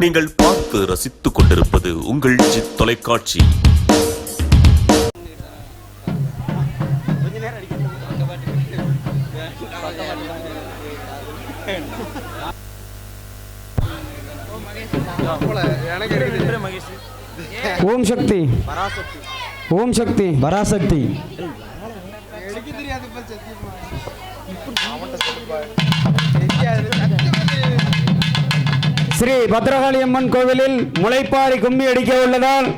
நீங்கள் பார்த்து ரசித்துக் கொண்டிருப்பது உங்கள் ஜி தொலைக்காட்சி. ஓம் சக்தி. ஓம் சக்தி பராசக்தி ஸ்ரீ பத்ரகாளி அம்மன் கோவிலில் முளைப்பாரி கும்மி அடிக்க உள்ளதால்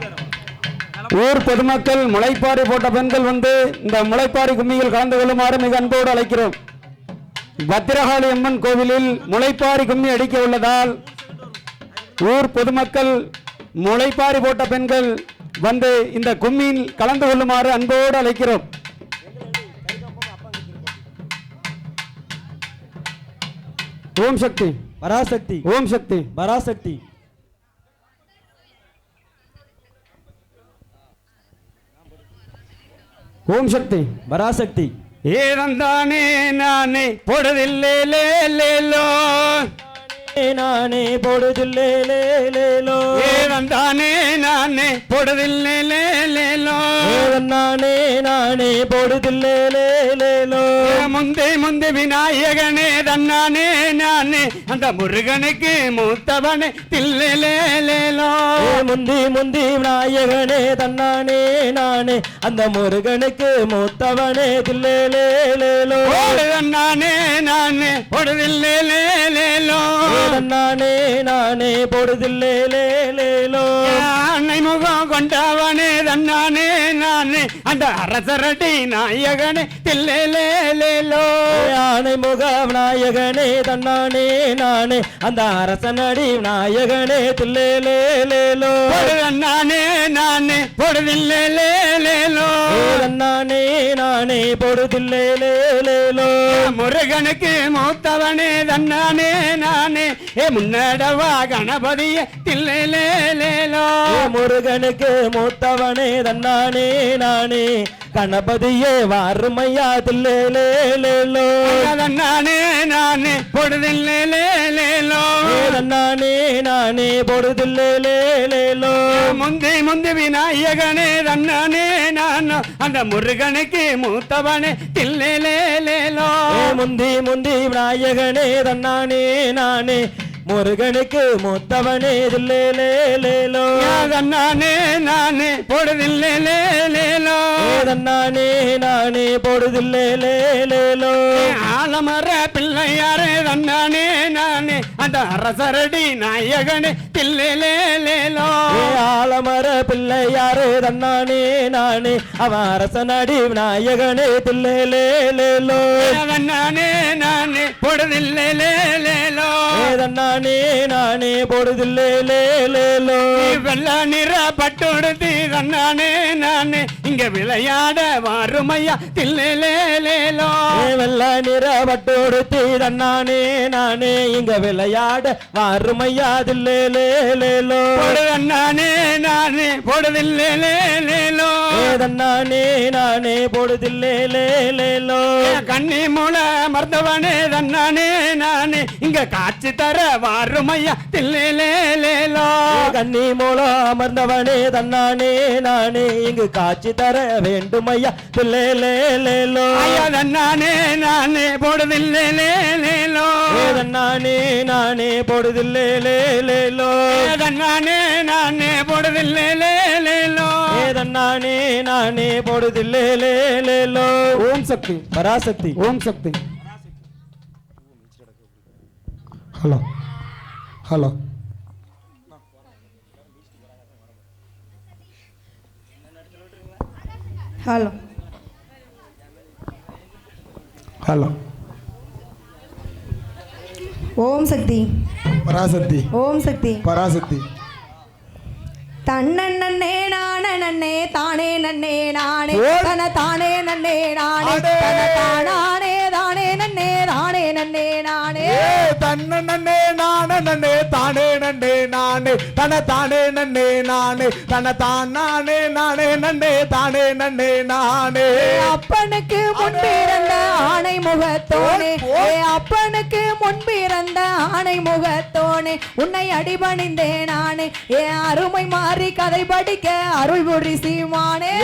ஊர் பொதுமக்கள் முளைப்பாரி போட்ட பெண்கள் வந்து இந்த முளைப்பாரி கும்மியில் கலந்து கொள்ளுமாறு மிக அன்போடு அழைக்கிறோம். பத்ரகாளி அம்மன் கோவிலில் முளைப்பாரி கும்மி அடிக்க உள்ளதால் ஊர் பொதுமக்கள் முளைப்பாரி போட்ட பெண்கள் வந்து இந்த கும்மியில் கலந்து கொள்ளுமாறு அன்போடு அழைக்கிறோம். ஓம் சக்தி. பராசக்தி. ஓம் சக்தி. பராசக்தி. ஓம் சக்தி. பராசக்தி. ஏதந்தானே நானே பொடுதில்லே லே லேலோ நானே பொடுதில்லே லே லேலோ ஏதந்தானே நானே பொடுதில்லே லே லேலோ நானே நானே பொடுதில்லே லே லேலோ முந்தை முந்தை விநாயகனே தன்னானே நானே அந்த முருகனுக்கு மூத்தவனே தில்லே லே லேலோ ஏ முந்தி முந்தி விநாயகனே தன்னானே நானே அந்த முருகனுக்கு மூத்தவனே தில்லே லே லேலோ நானே நானே பொடுதில்லே லே லேலோ நானே நானே போடுதில்லே லே லேலோ அன்னை முகம் கொண்டவனே தன்னானே நானே அந்த அரசரடி நாயகனே தில்லே லே லேலோ யானை முக விநாயகனே தன்னானே நானே அந்த அரசனடி விநாயகனே தில்லே லே லேலோ நானே நானே பொடுதில்லே லே லேலோ ஏ தன்னானே நானே பொடுதில்லே லே லேலோ முருகனுக்கு மூத்தவனே தன்னானே நானே ஏ முன்னடவா கணபதிய தில்லே லே லேலோ ஏ முருகனுக்கு மூத்தவனே தன்னானே நானே கணபதியே வாருமையா தில்லே லே லேலோ தன்னானே நானே பொடுதில்லே லே லேலோ ஏ தன்னானே நானே பொடுதில்லே லே லேலோ முந்தி முந்தி விநாயகனே தன்னானே நான் அந்த முருகனுக்கு மூத்தவனே தில்லே லே லேலோ ஏ முந்தி முந்தி விநாயகனே தன்னானே நானே முருகனுக்கு மூத்தவனே தில்லே லே லேலோ தன்னானே நானே பொடுதில்லே லே லேலோ ஏ தன்னானே நானே பொடுதில்லே லே லேலோ ஆலமர பிள்ளையாரே தன்னானே நானே. அந்த அரசரடி நாயகனே தில்லே லே லேலோ ஏ ஆலமர பிள்ளையாரே தன்னானே நானே. அவன் அரசனடி விநாயகனே தில்லே லே லேலோ தன்னானே நானே பொடுதில்லே லே தன்னானே நானே பொடுதில்லே லேலோ வெள்ள நிற பட்டுடுத்தி தன்னானே நானே. இங்க விளையாட வாருமையா தில்லே லே லேலோ ஏ வெள்ள நிற பட்டோடுத்தி தன்னானே நானே. இங்க விளையாட வாருமையா தில்லே லே லேலோ பொடுதன்னானே நானே. பொடுதில்லே லே லேலோ ஏ தன்னானே நானே. பொடுதில்லே லே லேலோ கண்ணி மூல மர்ந்தவனே தன்னானே நானே. இங்க காட்சி தர வாருமையா தில்லே லே லேலோ ஏ கன்னி மூலம் அமர்ந்தவனே தன்னானே நானே இங்கு காட்சி தர வேண்டுமையா தில்லே லே லேலோ ஐயா தன்னானே நானே பொடுதில்லே லே லேலோ ஏ தன்னானே நானே பொடுதில்லே லே லேலோ தன்னானே நானே பொடுதில்லே லே லேலோ ஏ தன்னானே நானே பொடுதில்லே லே லேலோ Om Shakti. Parashakti. Om Shakti. Hello. Hello. Hello. Hello. Om Shakti. Parashakti. Om Shakti. Parashakti. தன்னே நானே நன்னே தானே நன்னே நானே தன தானே நன்னே நானே தன தானே தானே நன்னே நன்னே தானே நன்னே ஏ தன்ன நன்னே நானே நன்னே தானே நன்னே நானே. தன தானே நன்னே நானே. தன தான் நானே நானே நன்னே தானே நன்னே நானே. அப்பனுக்கு முன்பிறந்த ஆணை முகத்தோனே. ஏ அப்பனுக்கு முன்பிறந்த ஆணை முகத்தோனே. உன்னை அடிபணிந்தே நானே. ஏ அருமை மாறி கதை படிக்க அருள் புரி சீமானே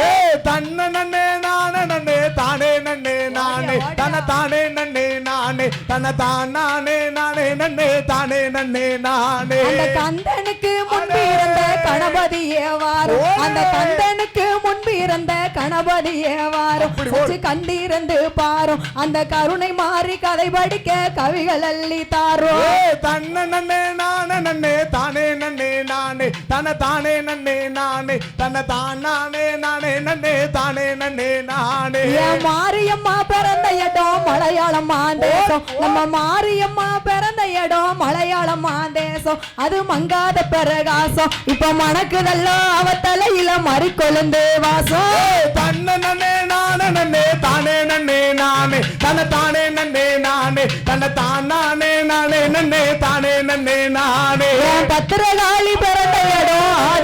தன்ன நன்னே நானே நன்னே தானே நன்னே நானே தன தானே நன்னே நானே தன தான் நானே நானே நன்னே தானே நன்னே நானே. அந்த கந்தனுக்கு முன்பிறந்த கணபதியே வாரும். அந்த கந்தனுக்கு முன்பிறந்த கணபதியே வாரும். சற்று கண்டிருந்து பாரும். அந்த கருணை மாறி கதை படிக்க கவிகள் அள்ளி தாரும். ஏ தன்ன நன்னே நானே நன்னே தானே நன்னே நானே தன தானே நன்னே நானே தன தான் நானே நானே நன்னே தானே நன்னே நானே. மாரியம்மா பிறந்த இடம் மலையாளம் தேசம். நம்ம மாரியம்மா பிறந்த இடம் மலையாளம் தேசம். அது மங்காத பிரகாசம். இப்ப மணக்குதல்லோ அவ தலையில மறி கொழுந்து வாசம் தன்ன நன்னே நானே நன்னே தானே நன்னே நானே. தன தானே நன்னே நானே. தன தான் நானே நானே நன்னே தானே நன்னே நானே. பத்திரகாளி பிறந்த இடம்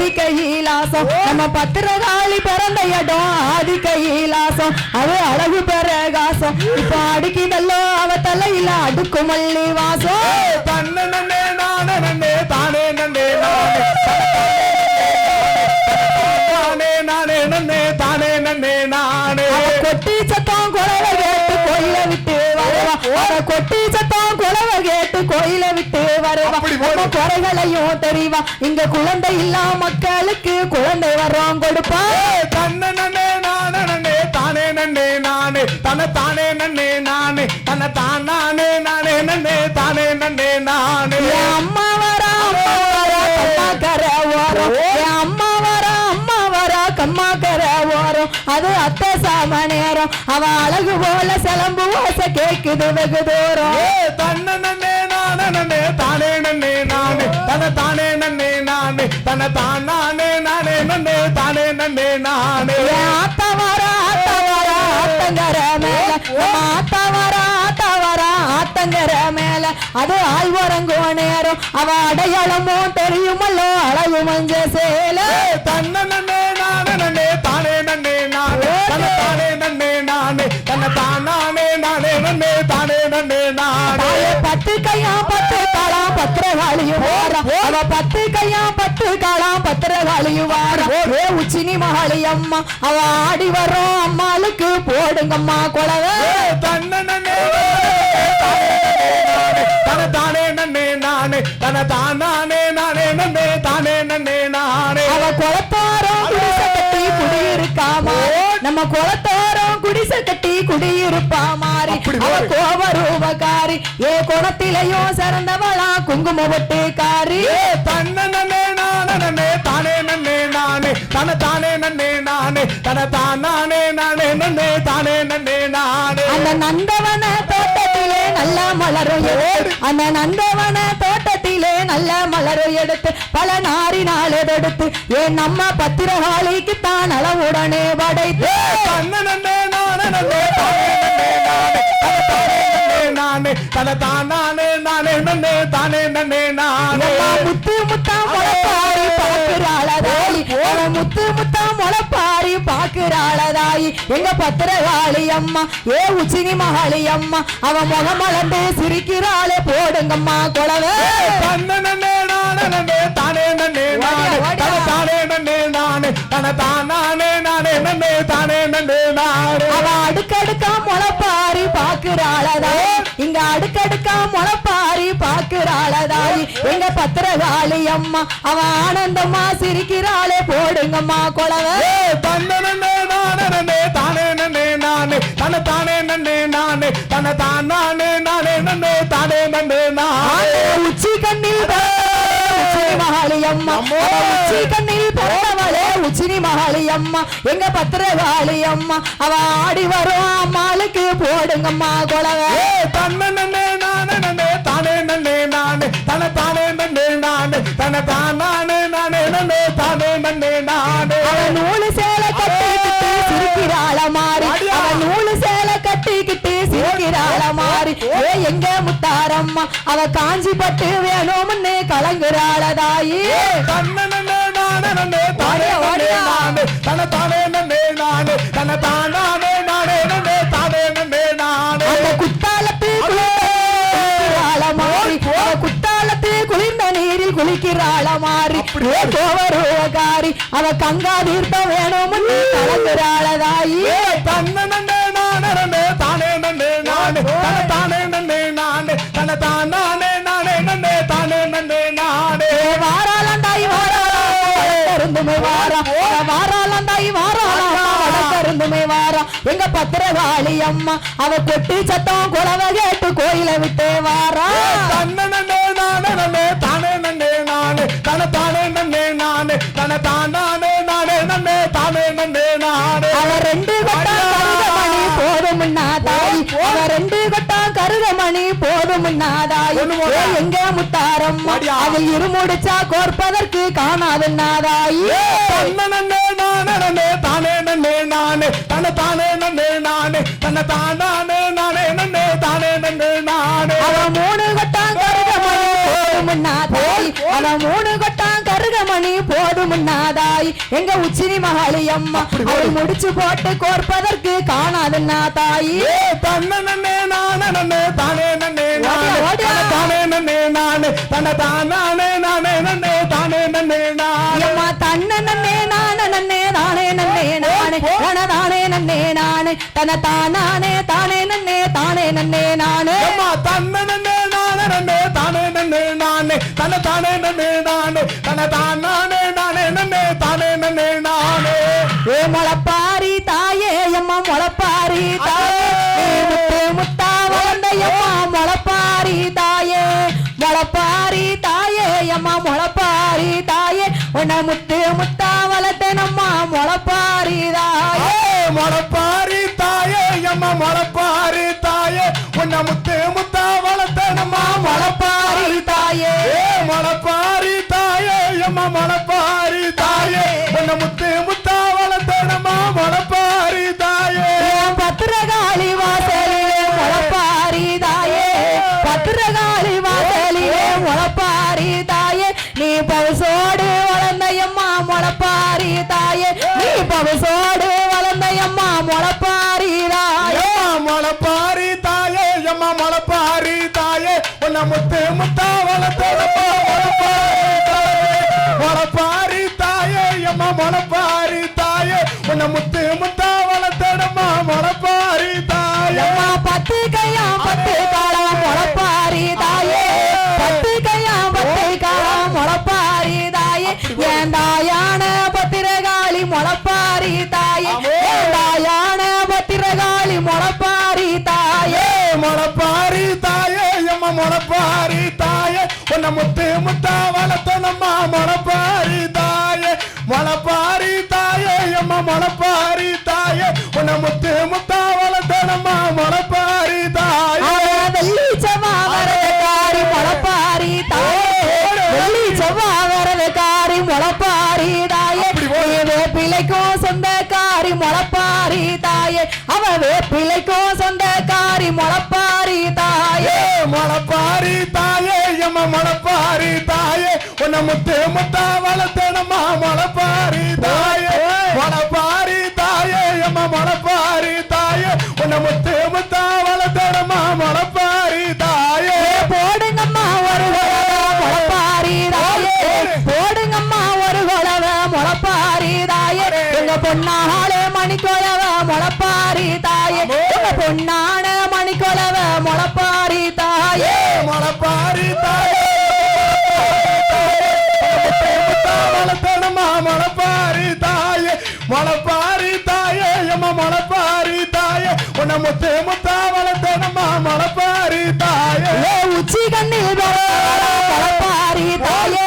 ஆதி கைலாசம் நம்ம பத்திரகாளி பிறந்த இடம் ஆதி கைலாசம் அது அழகு பிரகாசம். இப்ப அடுக்கிதல்லோ அவ தலையில அடுக்கு மல்லி வாசம் தன்ன நன்னே நானே நன்னே தானே நன்னே நானே. தானே நானே நன்னே தானே நன்னே நானே. கொட்டி சத்தம் குழவை கேட்டு கோயில விட்டு வருவா. கொட்டி சத்தம் குழவை கேட்டு கோயில விட்டு வருவா. நம்ம குறைகளையும் தெரிவா. இங்க குழந்தை இல்லா மக்களுக்கு குழந்தை வரோம் கொடுப்பா. தன்ன நன்னே நானே தானே நன்னே நானே. தன தானே நன்னே நானே. தன தான் நானே நானே நன்னே தானே நன்னே நானே. அம்மா வரா அம்மா வரா கம்மா கரை ஓரம். அம்மா வரா அம்மா வரா கம்மா கரை ஓரம். அது அத்தை சாம நேரம். அவ அழகு போல சிலம்பு ஓச கேக்குது வெகு தூரம். தன தானே நன்னே நானே தன தான் நானே நானே நன்னே தானே நன்னே நானே. என் ஆத்தா வரா ஆத்தா வரா ஆத்தங்கர மேல. நம்ம ஆத்தா வரா ஆத்தா வரா ஆத்தங்கர மேல. அது ஆழ்வரங்கோ நேரம் அவ அடையாளமும் தெரியுமல்லோ அழகு மஞ்ச சேல. தன்ன நன்னே நானே நன்னே தானே நன்னே நானே. தன தானே நன்னே நானே. தன தான் நானே நானே நன்னே. பத்து கையா பத்து காலாம் பத்திரகாளியும் வாரா அவ பத்து கையா பத்து காலாம் பத்திரகாளியும் வாரா ஏ உச்சினி மகாளி அம்மா அவ ஆடி வரும் அம்மாளுக்கு போடுங்கம்மா குழவை. தன்ன தன தானே நன்னே நானே தன தான் நானே நானே நன்னே தானே நன்னே நானே. அவ குளத்தாரம் குடிசை கட்டி குடியிருக்கா மாறி நம்ம குளத்தாரம் குடிசை கட்டி குடியிருப்பா மாறி அவ கோப ரூபகாரி ஏ குணத்திலையும் சிறந்தவளா குங்கும பொட்டு காரி. ஏ தன்ன நன்னே நானே தானே நன்னே நானே தன தானே நன்னே நானே தன தான் நானே நானே நன்னே தானே நன்னே நானே. அந்த நந்தவன தோட்டத்திலே நல்ல மலரும் அந்த நந்தவன தோட்டத்திலே நல்ல மலரும் எடுத்து பல நாரினால் எடுத்து ஏன் நம்ம பத்திரகாளிக்கு தான் அளவுடனே படைத்து. தன்ன நன்னே நானே நன்னே தானே நானே நன்னே தானே நன்னே நானே முத்து முத்தா முளப்பாரி பாக்குறாளதாயி முத்து முத்தா முளப்பாரி பாக்குறாளதாயி எங்க பத்திரகாளி அம்மா ஏ உச்சினி மகாளி அம்மா அவ முகம் மலர்ந்து சிரிக்கிறாளே போடுங்கம்மா குழவை தன்ன நானே நன்னே தானே நன்னே நானே தானே நன்னே நானே தன தானே நானே நன்னே தானே நன்னே நானே அடுக்கடுக்கா முளப்பாரி பாக்குறாளதாயி இங்க அடுக்கடுக்கா முளப்பாரி பாக்குறாளதாயி எங்க பத்திரகாளி அம்மா அவ ஆனந்தமா சிரிக்கிறாளே. போடுங்கம்மா குழவை. தானே நன்னே நானே தன தானே நன்னே நானே தன தானே நானே நன்னே தானே நன்னே நானே. உச்சி கண்ணில் மகாளி அம்மா. உச்சி கண்ணில் பிறந்தவளே உச்சினி மகாளி அம்மா எங்க பத்திரகாளி அம்மா அவ ஆடி வரும் அம்மாளுக்கு போடுங்கம்மா குழவை ஏ தன்ன நன்னே நானே நன்னே தானே நன்னே நானே. தன தானே நன்னே நானே தன தானே நானே நன்னே தானே நன்னே நானே. அவ நூலு சேலை கட்டிக்கிட்டு சிரிக்கிறாள மாறி. அவ நூலு சேலை கட்டிக்கிட்டு சிரிக்கிறாள மாறி. முத்தாரம்மா? அவ காஞ்சி பட்டு வேணும்னு கலங்குறாள தாயி. நானே தானே நன்னே நானே. தன தானே நன்னே நானே. தன தானானே நானே. நன்னே தானே நன்னே நானே அந்த மாறி அவ குத்தாலத்து குளிர்ந்த நீரில் குளிக்கிறாள மாறி ஏ கோவருவகாரி அவ கங்கா தீர்த்தம் வேணும்னு கலங்குறாள தாயி எங்க பத்திரகாளி அம்மா? அவ கொட்டி சத்தம் குளவ கேட்டு கோயில விட்டு வாரா. தன்னனே நானே நன்னே தானே நன்னே நானே தன தானே நன்னே நானே தன தானானே நானே நன்னே தானே நன்னே நானே. அவ ரெண்டு கொட்டா கருகமணி போதும்னா தாய் அவ ரெண்டு கொட்டா கருகமணி போதும்னா தாய் எங்க முத்தாரம்மா? வாடியா. அது இருமுடிச்சா கோர்ப்பதற்கு காணாதுன்னா தாய் தன்னனே நானே தானே நன்னே நானே. தன தானே நன்னே நானே. தன தானானே நானே நன்னே தானே நன்னே நானே. அவ மூணு கொட்டான் கருகமணி போதும்னா தாய் அவ மூணு கொட்டான் கருகமணி போதும்னா தாய் எங்க உச்சினி மகாளி அம்மா அவள் முடிச்சு போட்டு கோர்ப்பதற்கு காணாதுன்னா தாய் நானே நன்னே தானே நன்னே நானே. தன தானே நன்னே நானே. தன நானே தானே நன்னே தன தானானே தானே நன்னே தானே நன்னே நானே. அம்மா தன்னனே நானே நன்னே தானே நன்னே நானே. தன தானே நன்னே நானே தன தானானே நானே நன்னே தானே நன்னே நானே. ஏ முளப்பாரி தாயே அம்மா முளப்பாரி தாயே. முத்து முத்தா வளர்ந்த அம்மா முளப்பாரி தாயே. முளப்பாரி தாயே அம்மா முளப்பாரி தாயே. உன்னை முத்து முத்தா வளர்த்தனம்மா முளப்பாரி தாயே. மொளப்பாரி எம்மா மொளப்பாரி தாயே உன்னை முத்து முத்தா வளர்த்தனம்மா. முளப்பாரி தாயே. ஏ மொளப்பாரி தாயே எம்மா மொளப்பாரி தாயே உன்னை முத்து முத்து முத்தா வளர்த்தனம்மா மொளப்பாரி தாயே எம்மா மொளப்பாரி தாயே. உன்னை முத்து முத்தா உன்னை முத்து முத்தா வளர்த்தனம்மா மொளப்பாரி தாயே. மொளப்பாரி தாயே எம்மா மொளப்பாரி தாயே. உன்னை முத்து முத்தா வளர்த்தனம்மா மொளப்பாரி தாயே. முளப்பாரி தாயே. வெள்ளி செவ்வா வரதக்காரி முளப்பாரி தாயே. வேப்பிலைக்கும் சொந்தக்காரி முளப்பாரி தாயே. அவ வேப்பிலைக்கும் சொந்தக்காரி முளப்பாரி தாயே. மொளப்பாரி தாயே. மொளப்பாரி தாயே உன்னை முத்து முத்தா வளர்த்தனம்மா மொளப்பாரி தாயே. மொளப்பாரி தாயே எம்மா மொளப்பாரி தாயே. உன்னை முத்து தாயே உன்னை முத்து முத்தா வளர்த்தனம்மா மொளப்பாரி தாயே. ஏ உச்சி கண்ணில் முளப்பாரி தாயே.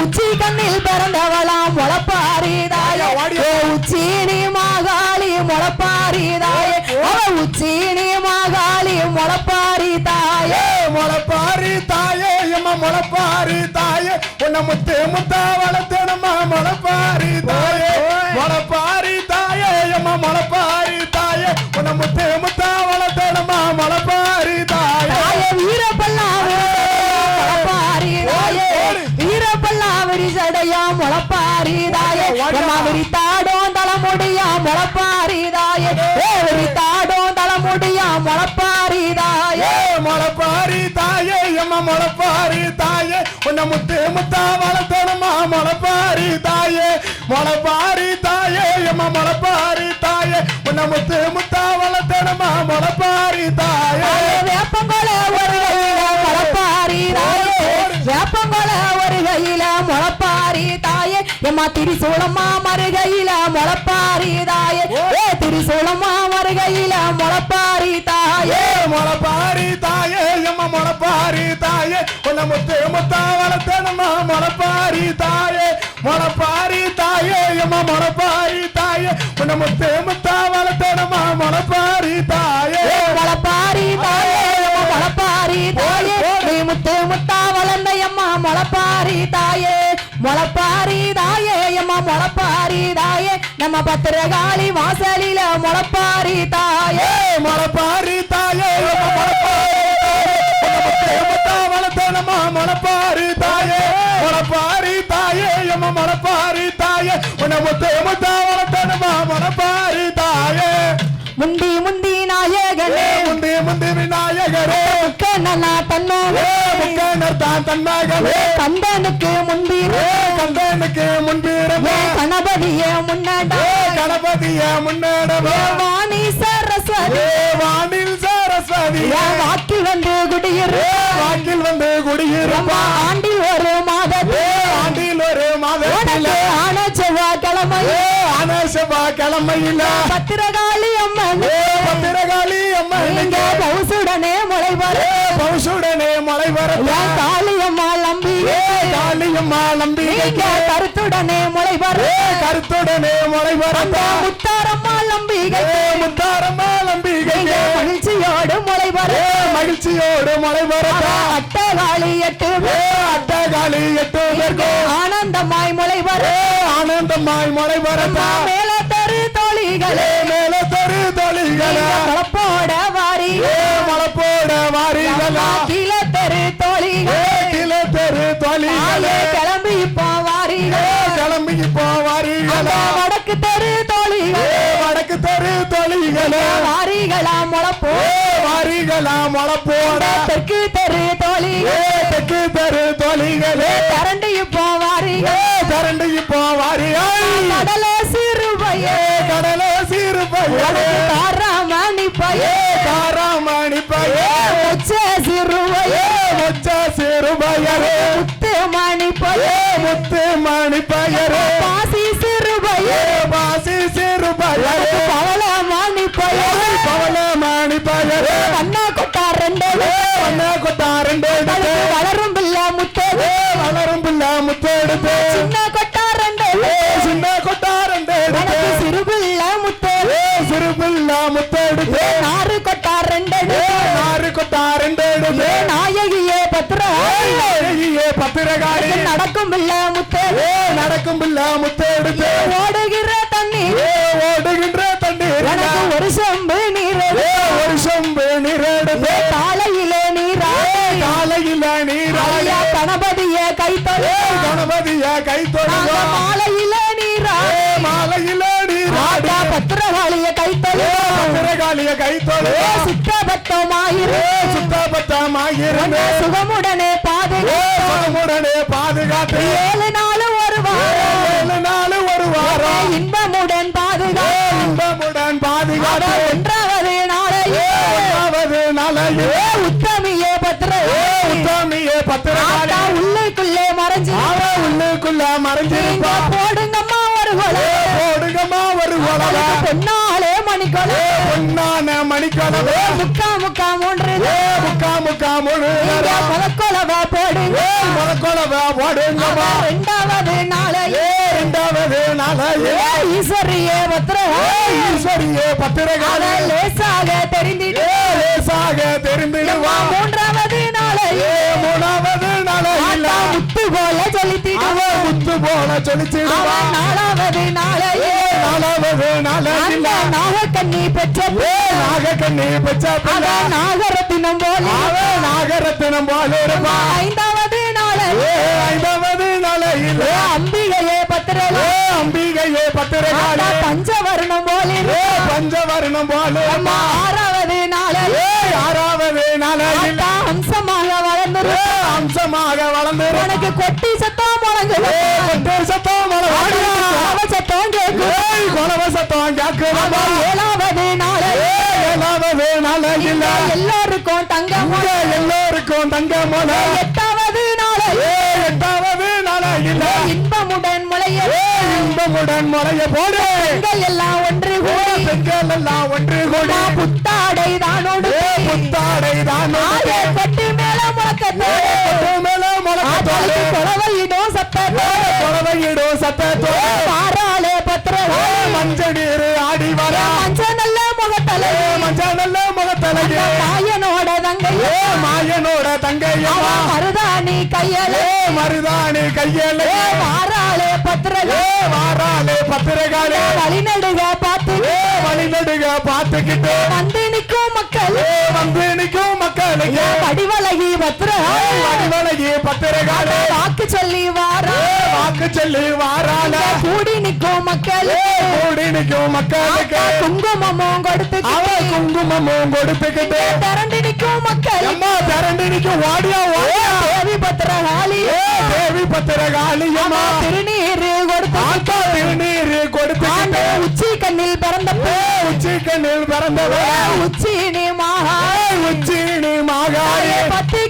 உச்சி கண்ணில் பிறந்தவளாம் முளப்பாரி தாயே. ஏ உச்சீனி மாகாளி முளப்பாரி தாயே. அவ உச்சீனி மாகாளி முளப்பாரி தாயே. முளப்பாரி தாயே எம்மா முளப்பாரி தாயே. உன்னை முத்து முத்தா வளர்த்தனம்மா முளப்பாரி தாயே. முளப்பாரி தாயே எம்மா முளப்பாரி தாயே உன முத்து முத்தா வளர்த்தனமா மலப்பாரி தாயே. வீரப்பல்லாவே மலப்பாரி தாயே. வீரப்பல்லாவரி சடையா முளப்பாரி தாயே. தாடே மாமா எம்மா முளப்பாரி தாயே. உன்னை முத்து முத்தா வளர்த்தணுமா முளப்பாரி தாயே. முளப்பாரி தாயே. எம்மா முளப்பாரி தாயே. உன்னை முத்து முத்தா வளர்த்தணுமா முளப்பாரி தாயே. எம்மா திரிசூலம்மா மறுகையில முளப்பாரி தாயே. ஏ. திரிசூலம்மா மறுகையில முளப்பாரி தாயே. முளப்பாரி தாயே எம்மா முளப்பாரி தாயே. உன்னை முத்து முத்தா வளர்த்தணுமா முளப்பாரி தாயே. முளப்பாரி தாயே எம்மா முளப்பாரி தாயே. உன்னை முத்து முத்தா வளர்த்தணுமா முளப்பாரி தாயே. முளப்பாரி தாயே எம்மா முளப்பாரி தாயே. நீ முத்து முத்தா வளர்ந்த எம்மா முளப்பாரி தாயே. முளப்பாரி தாயே எம்மா முளப்பாரி தாயே நம்ம பத்திரகாளி வாசலில முளப்பாரி தாயே முளப்பாரி தாயே எம்மா முளப்பாரி தாயே முளப்பாரி தாயே அம்மா முளப்பாரி தாயே உன்னை முத்து கண்ணனா தன்னோவே ஏ முக்கனர் தான் தன்மகனே கந்தனுக்கு முந்தி ஏ கந்தனுக்கு முன்பிருந்தே ஏ கணபதியே முன்னடா. கணபதிய முன்னேடவே. வாணி சரஸ்வதி. ஏ வானில் சரஸ்வதி. வாக்கில் வந்து குடியிரு. வாக்கில் வந்து குடியிருப்பா. ஆண்டில் ஒரு ஏ ஆண்டில் ஒரு ஆன செவ்வாய்க்கிழமை. அனசபா கிழமையில. பத்திரகாளி அம்மன். பத்திரகாளி அம்மன். நீங்க பவுசுடனே முளைவர். ஏ பௌசுடனே மலை ஏன் காளியம்மா நம்பி காளியம்மா நம்பிக்கை நீங்க கருத்துடனே முளைவர். ஏ கருத்துடனே மலை வரப்பா முத்தாரம்மா நம்பிக்கை மகிழ்ச்சியோடு மலை அட்டகாளி எட்டு அட்டகாளி எட்டு ஆனந்தமாய் முளைவர் ஏ ஆனந்தமாய் மலை வரப்பா மேல தரு தோழிகளே. மேல தரு தொழில்கள கலப்போட வாரி மலப்போட வாரிகளா. கீழே தெரு தோழிகளே. கிள தெரு தொழில்கள ஆயே கிளம்பி வாரி ஏ கிளம்பி இப்போ வாரிகளா. வடக்கு தெரு தோழிகளே தெரு தொழில்கள வாரிகளா முளப்போ ஏ வாரிகளா மலப்போட தெற்கு தெரு தோழிகளே. ஏ தெற்கு தெரு தொழில்களே கரண்டு இப்போ வாரிகள். ஏ கரண்டு இப்போ கடல சிறுபையே கடல சீரு பையனே. காராமணி ஏ பையே காராமணி பையே உச்ச பிள்ளை முத்து. நடக்கும் பிள்ளை முத்து எடுத்து. ஓடுகிற தண்ணி ஓடுகின்ற தண்ணீர். எனக்கு ஒரு செம்பு நீர் ஒரு சொம்பு நீரெடுத்து காலையிலே நீரா காலையில நீராய கணபதியே கைத்தொழு கணபதிய கை தொழுவா. மாலையில நீரா மாலையில நீராடி பத்திரகாளிய கைத்தொழு பத்திரகாளிய கை தொழுவா. சுத்தபத்தமாயிரு ஏ சுத்தபத்தமாயிருந்து சுகமுடனே சுகமுடனே பாதுகாத்து. ஏழு நாள் ஒரு வாரம். ஏழு நாள் ஒரு வாரம். இன்பமுடன் பாதுகா ஏ இன்பமுடன் பாதுகாத்து. ஒன்றாவது நாளையே. ஒன்றாவது நாளையே. உத்தமியே பத்திர உத்தமியே ஆத்தா உள்ளுக்குள்ளே மறைஞ்சு. உள்ளுக்குள்ள மறைஞ்சிருப்பா போடுங்கம்மா ஒரு கொலை போடுங்கம்மா ஒரு உலக பொன்னாலே மணிக்கொலை. பொன்னான மணிக்கணவே முக்கா முக்கா மூன்று முக்கா முக்கா முழு நீங்க நாளையே. இரண்டாவது நாளையே. ஏ ஈஸ்வரியே பத்திர ஈஸ்வரியே பத்திரகாளி. அத லேசாக தெரிந்திடு. லேசாக தெரிந்திடுவா மூன்றாவது நாளையே. மூணாவது நாளையில் முத்து போல சொல்லித்திடு அவ முத்து போல சொல்லிச்சிடுவா அவன் நாலாவது நாளையே. நாலாவது நாளையில் நாகக்கண்ணி பெற்ற நாகக்கண்ணி பிள்ளை. நாகரத்தினம் போல. நாகரத்தினம் போல இருப்பா ஐந்தாவது ஐந்தாவது நாளையில். பத்திரகாளி பஞ்சவர்ணம் போலிரு ஏ பஞ்சவர்ணம் போல அம்மா ஆறாவது நாளில். ஆறாவது நாளையில் அம்சமாக வளர்ந்துரு அம்சமாக வளர்ந்து உனக்கு கொட்டி சத்தம் முழங்குது கொட்டை சத்தம் வாடியா. குலவ சத்தம் ஏய் கொலவ சத்தம் கேக்குதம்மா ஏழாவது நாளில். ஏழாவது நாளையில் எல்லாருக்கும் தங்கம் இங்க எல்லோருக்கும் தங்க மலை எட்டாவது எட்டாவது நாளையில் இன்பமுடன் முளைய இன்பமுடன் முறைய போடு. எல்லாம் ஒன்று கூடி. பெண்கள் எல்லாம் ஒன்று கூடி. புத்தாடை தானோடு புத்தாடை தான் ஆயே கொட்டி மேல முழக்கத்தோடு. மேல முழக்கத்தோடு. குறவையிடும் சத்தத்தோடு. குறவையிடும் சத்தத்தோடு. பாராளே பத்திரவா மஞ்சள் நீர் ஆடி. தங்கையம்மா. மருதாணி கையலே. மருதாணி கையலே. பாராளே பத்திரவா ஏ வாராளே பத்திரகாலே வழிநடுக பார்த்து வழிநடுக பார்த்துக்கிட்டு. வந்து நிற்கும் மக்கள். வந்து நிற்கும் மக்களுக்கு வடிவழகி பத்திரவா வடிவழகி பத்திரகாலே வாக்கு சொல்லி வாரா வாக்கு சொல்லி வாராள. கூடி நிற்கும் மக்கள். கூடி நிற்கும் மக்களுக்கு. குங்குமமும் கொடுத்து குங்குமமும் கொடுத்துக்கிட்டு. திரண்டு மக்கள். பத்திரகாளியம்மா திருநீர் கொடுத்து ஆத்தா திருநீர் கொடுத்துக்கிட்டு. ஆண்டு உச்சி கண்ணில் பிறந்த உச்சி கண்ணில் பிறந்தவள உச்சி நீ மாகா. ஏ உச்சி நீ மாகாரி பத்து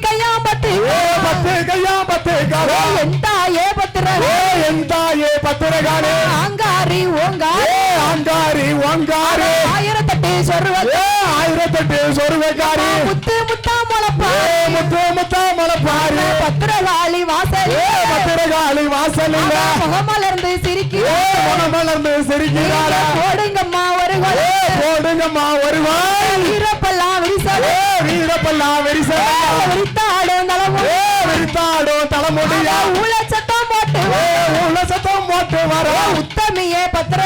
ஆங்காரி ஓங்காரி? ஏ அங்காரி ஒங்காரி ஆயிரத்தெட்டு சொருவல் ஏ ஆயிரத்தெட்டு சொருவக்காரி? முத்து முத்தா முளப்பா ஏ முத்து முத்தா மலப்பாரி பத்திரகாளி வாசல் பத்திரகாளி வாசலில் முகமலர்ந்து சிரிக்கு ஏ மனமலர்ந்து சிரிக்கிறாள? போடுங்கம்மா ஏ போடுங்கம்மா வருவாய். ஈரப்பெல்லாம் விரிசல். ஏ வீரப்பல்லா வெரிசல். விரித்தாடும் வெறித்தாடும் தலைமுடியா. ஊழ சத்தம் போட்டு சத்தம் போட்டு வர உத்தமியே பத்திர.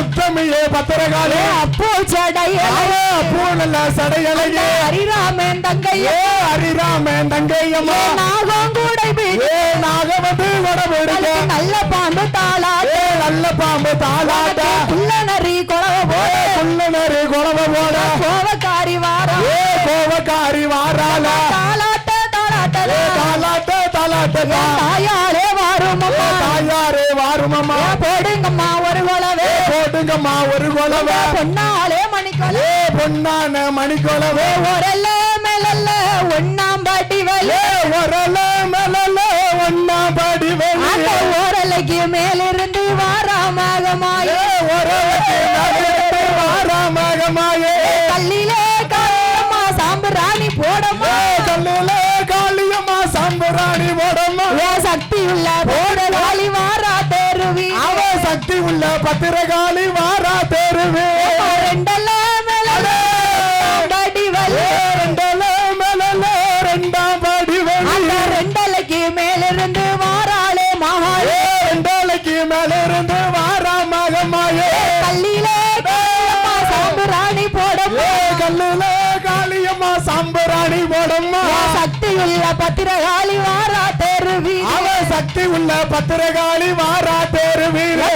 உத்தமியே பத்திரகாளி. அப்போ சடைய அவ பூனல்ல சடையலையே. ஹரிராமன் தங்கையே ஹரிராமன் தங்கையம்மா நாகம் கூடை வீடு. நல்ல பாம்பு தாளா ஏ நல்ல பாம்பு தாளாட்ட. புள்ள நரி குழவ போட. புள்ளனரு குழவ போட. கோவக்காரி வாரா. கோவக்காரி வாராள. தாயாரே வாரும் அம்மா தாயாரே வாருமம்மா. போடுங்கம்மா ஒரு குலவே. போட்டுங்கம்மா ஒரு குழவ பொன்னாலே மணிக்கொலை. ஏ பொன்னான மணிக்குழவே ஒரல்ல மேலல்ல ஒன்னாம் பாட்டி வலி. ஏ ஒரல மேலல ஒன்னா படி அந்த வெளியே ஓரலைக்கு மேலிருந்து பத்திரகாளி வாரா தெருவே ரெண்டலைக்கு மேலிருந்து வாராளே மகாளே ஏ ரெண்டாளைக்கு மேல இருந்து வாராமகமாயே கல்லிலே சாம்பிராணி போடம்மா கல்லுல காளியம்மா சம்பராணி போடம்மா சக்தி உள்ள பத்திரகாளி வாரா தேருவி அவ சக்தி உள்ள பத்திரகாளி வாரா தெருவீரே.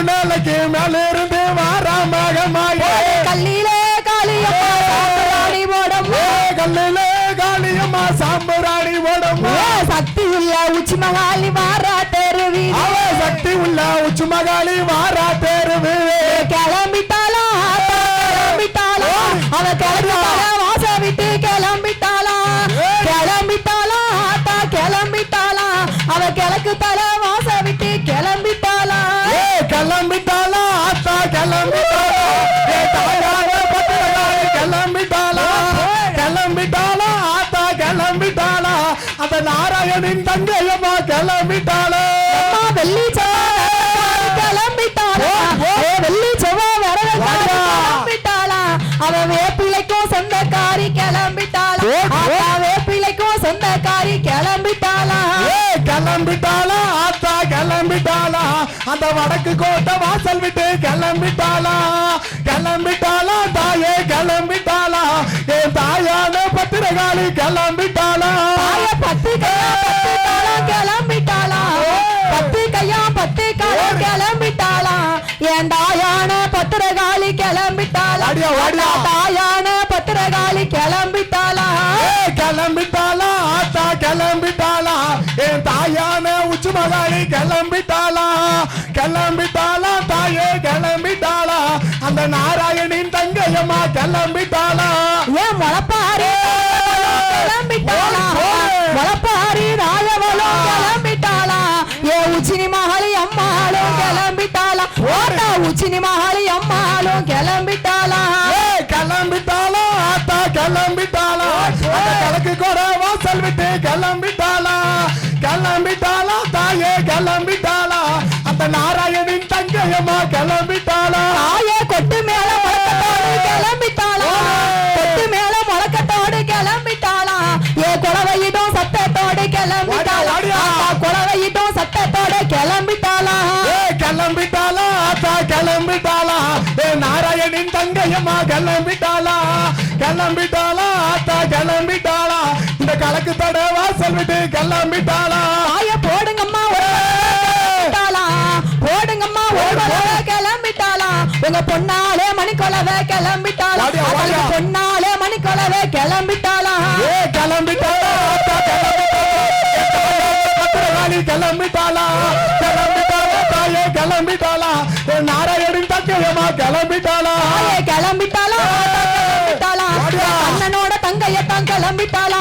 வாராமகமாய ஏ முன்னாலைக்கு மேல இருந்து வாராமகமாயே கல்லிலே காளியம்மா சாம்பிராணி போடம்மா. ஏ கல்லுல காளியம்மா சாம்பராணி போடம்மா. ஏ சக்தி உள்ள உச்சி மகாளி வாரா தெருவி அவ சக்தி உள்ள உச்சு மகாளி வாரா தெருவீரே கிளம்பிட்டாளா? ஆத்தா கிளம்பிட்டாளா? அந்த வடக்கு கோட்டை வாசல் விட்டு கிளம்பிட்டாளா? கிளம்பிட்டாளா? தாயே கிளம்பிட்டாளா? என் தாயான பத்திரகாளி கிளம்பிட்டாளா? பத்து கிளம்பிட்டாளா? பத்தி கையா பத்தி காலா கிளம்பிட்டாளா? என் தாயான பத்திரகாளி கிளம்பிட்டாளா? தாயான பத்திரகாளி கிளம்பி கிளம்பிட்டாளா? ஆத்தா கிளம்பிட்டாளா? என் தாயான உச்சி மகாளி கிளம்பிட்டாளா? கிளம்பிட்டாளா? தாயே கிளம்பிட்டாளா? அந்த நாராயணின் தங்கையம்மா கிளம்பிட்டாளா? கூட வாசல் விட்டு கிளம்பிட்டாளா? கிளம்பிட்டாளா தாயே கிளம்பிட்டாளா? அந்த நாராயணின் தங்கையம்மா கிளம்பிட்டாளா? தாயே கொட்டு மேல முழக்கத்தோடு கிளம்பிட்டாளா? கொட்டு மேல முழக்கத்தோடு கிளம்பிட்டாளா? ஏ குழவையிடும் சத்தத்தோடு கிளம்பிட்டாளா? குழவையிடும் சத்தத்தோடு கிளம்பிட்டாளா? ஏ கிளம்பிட்டாளா கிளம்பிட்டாளா? ஏ நாராயணின் தங்கையம்மா கிளம்பிட்டாளா? கிளம்பிட்டாளா? ஆத்தா கிளம்பிட்டாளா? இந்த கலக்கு தட வாசல் விட்டு கிளம்பிட்டாளா? தாய போடுங்கம்மா போடுங்கம்மா கிளம்பிட்டாளா? உங்க பொண்ணாலே மணிக்கொலவை கிளம்பிட்டாளா? பொண்ணாலே மணிக்கொலவை கிளம்பிட்டாளா? கிளம்பிட்டாளா? கிளம்பிட்டாளா? கிளம்பிட்டாளா? தாயே கிளம்பிட்டாளா? நாராயணின் தங்கையம்மா கிளம்பிட்டாளா? கிளம்பிட்டாளா. தங்கையத்தான் கிளம்பிட்டாளா.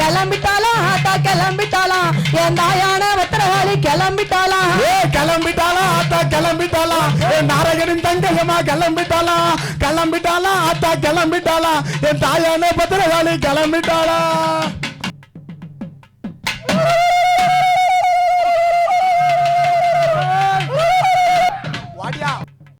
கிளம்பிட்டாளா? ஆத்தா கிளம்பிட்டாளா? என் தாயான பத்திரகாளி கிளம்பிட்டாளா? ஏ கிளம்பிட்டாளா? ஆத்தா கிளம்பிட்டாளா? ஏ நாராயணின் தங்கையம்மா கிளம்பிட்டாளா? கிளம்பிட்டாளா? ஆத்தா கிளம்பிட்டாளா? என் தாயான பத்திரகாளி கிளம்பிட்டாளா?